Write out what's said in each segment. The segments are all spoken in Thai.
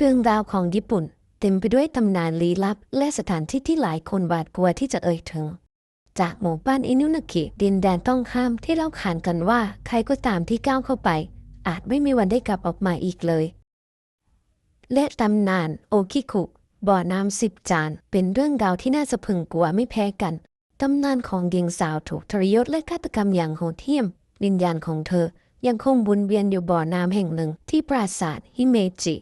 เรื่องราวของญี่ปุ่น เต็มไปด้วยตำนานลี้ลับ และสถานที่ที่หลายคนหวาดกลัวที่จะเอ่ยถึง จากหมู่บ้านอินุนากิดินแดนต้องห้ามที่เล่าขานกันว่า ใครก็ตามที่ก้าวเข้าไป อาจไม่มีวันได้กลับออกมาอีกเลย และตำนานโอคิคุบ่อน้ำสิบจาน เป็นเรื่องราวที่น่าสะพึงกลัวไม่แพ้กันตำนานของหญิงสาวถูกทรยศและฆาตกรรมอย่างโหดเหี้ยมวิญญาณของเธอยังคงวนเวียนอยู่บ่อน้ำแห่งหนึ่งที่ปราสาทฮิเมจิ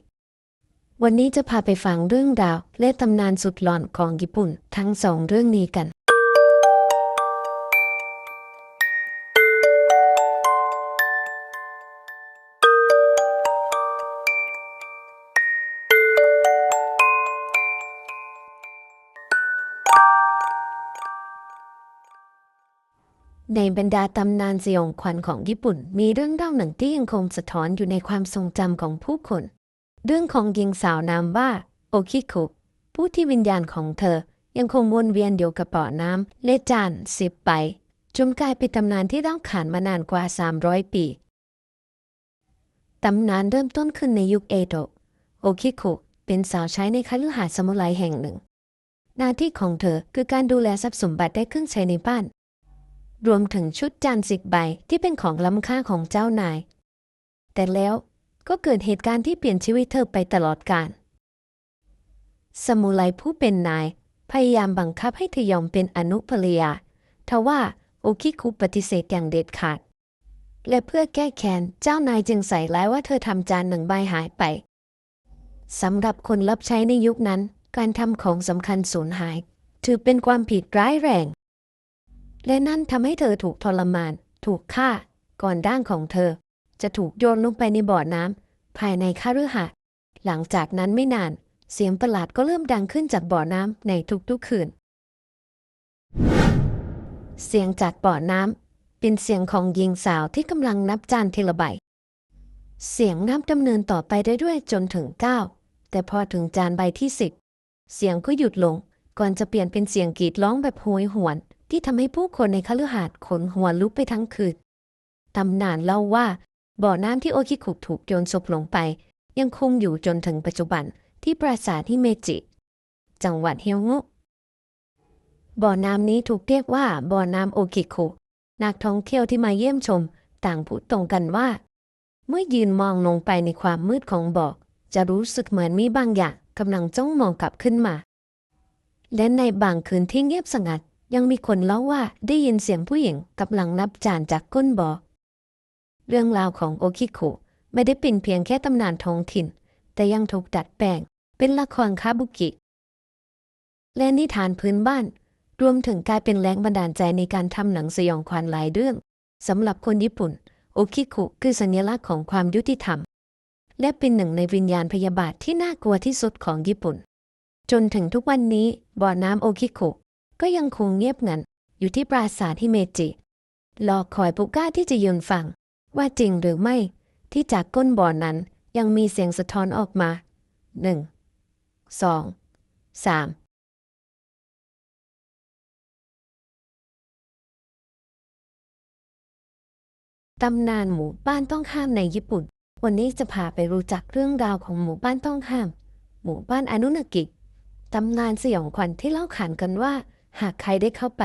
วันนี้จะพาไปฟังเรื่องราว และตำนานสุดหลอนของญี่ปุ่น ทั้งสองเรื่องนี้กัน ในบรรดาตำนานสยองขวัญของญี่ปุ่น มีเรื่องเล่าหนึ่งที่ยังคงสะท้อนอยู่ในความทรงจำของผู้คน เรื่องของหญิงสาวนามว่าโอคิคุผู้ที่วิญญาณของเธอ ยังคงวนเวียนอยู่กับบ่อน้ำและจานสิบไป จนกลายเป็นตำนานที่เล่าขานมานานกว่า 300 ปี ตำนานเริ่มต้นขึ้นในยุคเอโดะโอคิคุเป็นสาวใช้ในคฤหาสน์สมุไรแห่งหนึ่ง หน้าที่ของเธอคือการดูแลทรัพย์สมบัติได้เครื่องใช้ในบ้าน รวมถึงชุดจานสิบใบที่เป็นของล้ำค่าของเจ้านาย แต่แล้ว ก็เกิดเหตุการณ์ที่เปลี่ยนชีวิตเธอไปตลอดกาลสมุไรผู้เป็นนาย พยายามบังคับให้เธอยอมเป็นอนุภริยาทว่าโอคิคุปฏิเสธอย่างเด็ดขาด และเพื่อแก้แค้นเจ้านายจึงใส่ร้ายว่าเธอทำจานหนึ่งใบหายไปสำหรับคนรับใช้ในยุคนั้น การทำของสำคัญสูญหาย ถือเป็นความผิดร้ายแรง และนั่นทำให้เธอถูกทรมาน ถูกฆ่า ก่อนร่างของเธอ จะถูกโยนลงไปในบ่อน้ำภายในคฤหาสน์หลังจากนั้นไม่นาน เสียงประหลาดก็เริ่มดังขึ้นจากบ่อน้ำในทุกๆคืน เสียงจากบ่อน้ำเป็นเสียงของหญิงสาวที่กำลังนับจานทีละใบ เสียงนับดำเนินต่อไปได้ด้วยจนถึงเก้าแต่พอถึงจานใบที่สิบเสียงก็หยุดลง ก่อนจะเปลี่ยนเป็นเสียงกรีดร้องแบบโหยหวน ที่ทำให้ผู้คนในคฤหาสน์ขนหัวลุกไปทั้งคืนตำนานเล่าว่า บ่อน้ำที่โอคิคุถูกโยนศพลงไป ยังคงอยู่จนถึงปัจจุบันที่ปราสาทฮิเมจิ จังหวัดเฮียวงุ บ่อน้ำนี้ถูกเรียกว่าบ่อน้ำโอคิคุนักท่องเที่ยวที่มาเยี่ยมชม ต่างพูดตรงกันว่า เมื่อยืนมองลงไปในความมืดของบ่อจะรู้สึกเหมือนมีบางอย่างกำลังจ้องมองกลับขึ้นมา และในบางคืนที่เงียบสงัด ยังมีคนเล่าว่าได้ยินเสียงผู้หญิงกำลังนับจานจากก้นบ่อ เรื่องราวของโอคิคุไม่ได้เป็นเพียงแค่ตำนานท้องถิ่น แต่ยังถูกดัดแปลงเป็นละครคาบุกิ และนิทานพื้นบ้าน รวมถึงกลายเป็นแรงบันดาลใจในการทำหนังสยองขวัญหลายเรื่องสำหรับคนญี่ปุ่น โอคิคุคือสัญลักษณ์ของความยุติธรรม และเป็นหนึ่งในวิญญาณพยาบาทที่น่ากลัวที่สุดของญี่ปุ่น จนถึงทุกวันนี้บ่อน้ำโอคิคุก็ยังคงเงียบงันอยู่ที่ปราสาทฮิเมจิรอคอยผู้กล้าที่จะยืนฟัง ว่าจริงหรือไม่ที่จากก้นบ่อนั้นยังมีเสียงสะท้อนออกมาหนึ่งสองสามตำนานหมู่บ้านต้องห้ามในญี่ปุ่น วันนี้จะพาไปรู้จักเรื่องราวของหมู่บ้านต้องห้าม หมู่บ้านอนุนากิ ตำนานสยองขวัญที่เล่าขานกันว่า หากใครได้เข้าไป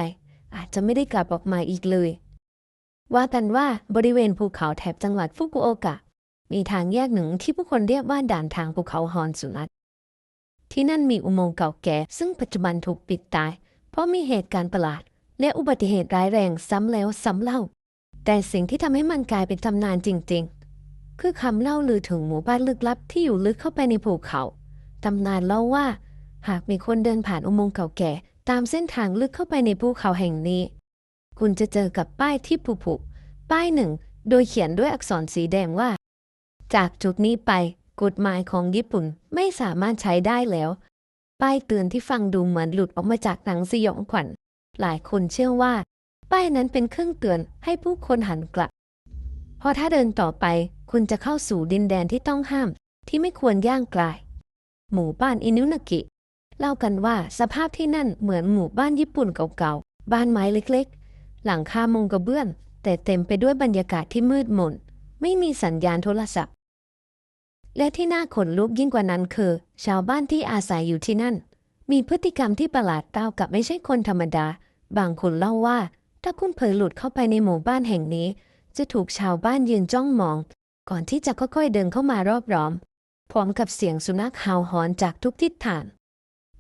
อาจจะไม่ได้กลับออกมาอีกเลย ว่ากันว่าบริเวณภูเขาแถบจังหวัดฟุกุโอกะ มีทางแยกหนึ่งที่ผู้คนเรียกว่าด่านทางภูเขาฮอนสุนัตที่นั่นมีอุโมงค์เก่าแก่ ซึ่งปัจจุบันถูกปิดตาย เพราะมีเหตุการณ์ประหลาด และอุบัติเหตุร้ายแรงซ้ำแล้วซ้ำเล่า แต่สิ่งที่ทำให้มันกลายเป็นตำนานจริง ๆ คือคำเล่าลือถึงหมู่บ้านลึกลับที่อยู่ลึกเข้าไปในภูเขาตำนานเล่าว่า หากมีคนเดินผ่านอุโมงค์เก่าแก่ ตามเส้นทางลึกเข้าไปในภูเขาแห่งนี้ คุณจะเจอกับป้ายที่ผุผุป้ายหนึ่ง โดยเขียนด้วยอักษรสีแดงว่า จากจุดนี้ไปกฎหมายของญี่ปุ่นไม่สามารถใช้ได้แล้ว ป้ายเตือนที่ฟังดูเหมือนหลุดออกมาจากหนังสยองขวัญ หลายคนเชื่อว่า ป้ายนั้นเป็นเครื่องเตือนให้ผู้คนหันกลับ เพราะถ้าเดินต่อไปคุณจะเข้าสู่ดินแดนที่ต้องห้าม ที่ไม่ควรย่างกลาย หมู่บ้านอินุนากิ เล่ากันว่าสภาพที่นั่นเหมือนหมู่บ้านญี่ปุ่นเก่าๆ บ้านไม้เล็กๆ หลังคามุงกระเบื้องแต่เต็มไปด้วยบรรยากาศที่มืดมน ไม่มีสัญญาณโทรศัพท์ และที่น่าขนลุกยิ่งกว่านั้นคือ ชาวบ้านที่อาศัยอยู่ที่นั่น มีพฤติกรรมที่ประหลาดเต้ากับไม่ใช่คนธรรมดา บางคนเล่าว่า ถ้าคุณเผลอหลุดเข้าไปในหมู่บ้านแห่งนี้ จะถูกชาวบ้านยืนจ้องมอง ก่อนที่จะค่อยๆเดินเข้ามารอบล้อม พร้อมกับเสียงสุนัขเห่าหอนจากทุกทิศทาง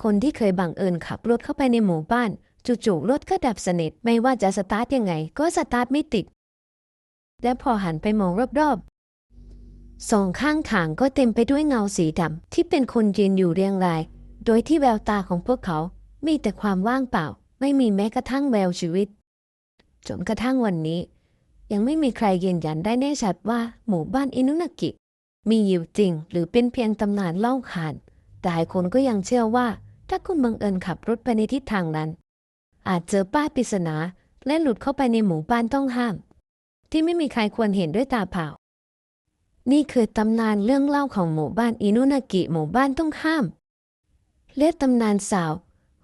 คนที่เคยบังเอิญขับรถเข้าไปในหมู่บ้าน จู่ๆรถก็ดับสนิทไม่ว่าจะสตาร์ทยังไง ก็สตาร์ทไม่ติด และพอหันไปมองรอบๆสองข้างทางก็เต็มไปด้วยเงาสีดำที่เป็นคนยืนอยู่เรียงราย โดยที่แววตาของพวกเขา มีแต่ความว่างเปล่า ไม่มีแม้กระทั่งแววชีวิตจนกระทั่งวันนี้ ยังไม่มีใครยืนยันได้แน่ชัดว่าหมู่บ้านอินุนากิ มีอยู่จริงหรือเป็นเพียงตำนานเล่าขานแต่หลายคนก็ยังเชื่อว่าถ้าคุณบังเอิญขับรถไปในทิศทางนั้น อาจเจอป้ายปริศนา และหลุดเข้าไปในหมู่บ้านต้องห้าม ที่ไม่มีใครควรเห็นด้วยตาเปล่า นี่คือตำนานเรื่องเล่าของหมู่บ้านอินุนากิหมู่บ้านต้องห้าม และตำนานสาว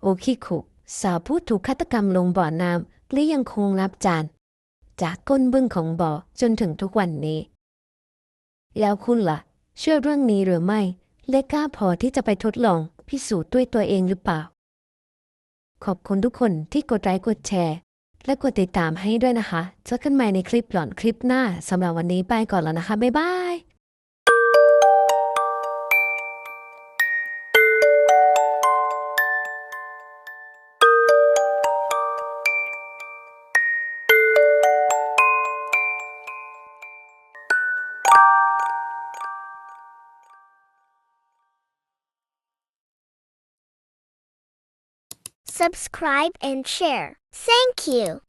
โอคิคุสาวผู้ถูกฆาตกรรมลงบ่อน้ำและยังคงรับจาน จากก้นบึ้งของบ่อจนถึงทุกวันนี้ แล้วคุณล่ะ เชื่อเรื่องนี้หรือไม่ และกล้าพอที่จะไปทดลองพิสูจน์ด้วยตัวเองหรือเปล่า ขอบคุณทุกคนที่กดไลค์กดแชร์ และกดติดตามให้ด้วยนะคะเจอกันใหม่ในคลิปหลอนคลิปหน้าสำหรับวันนี้ไปก่อนแล้วนะคะ บ๊ายบาย subscribe and share. Thank you.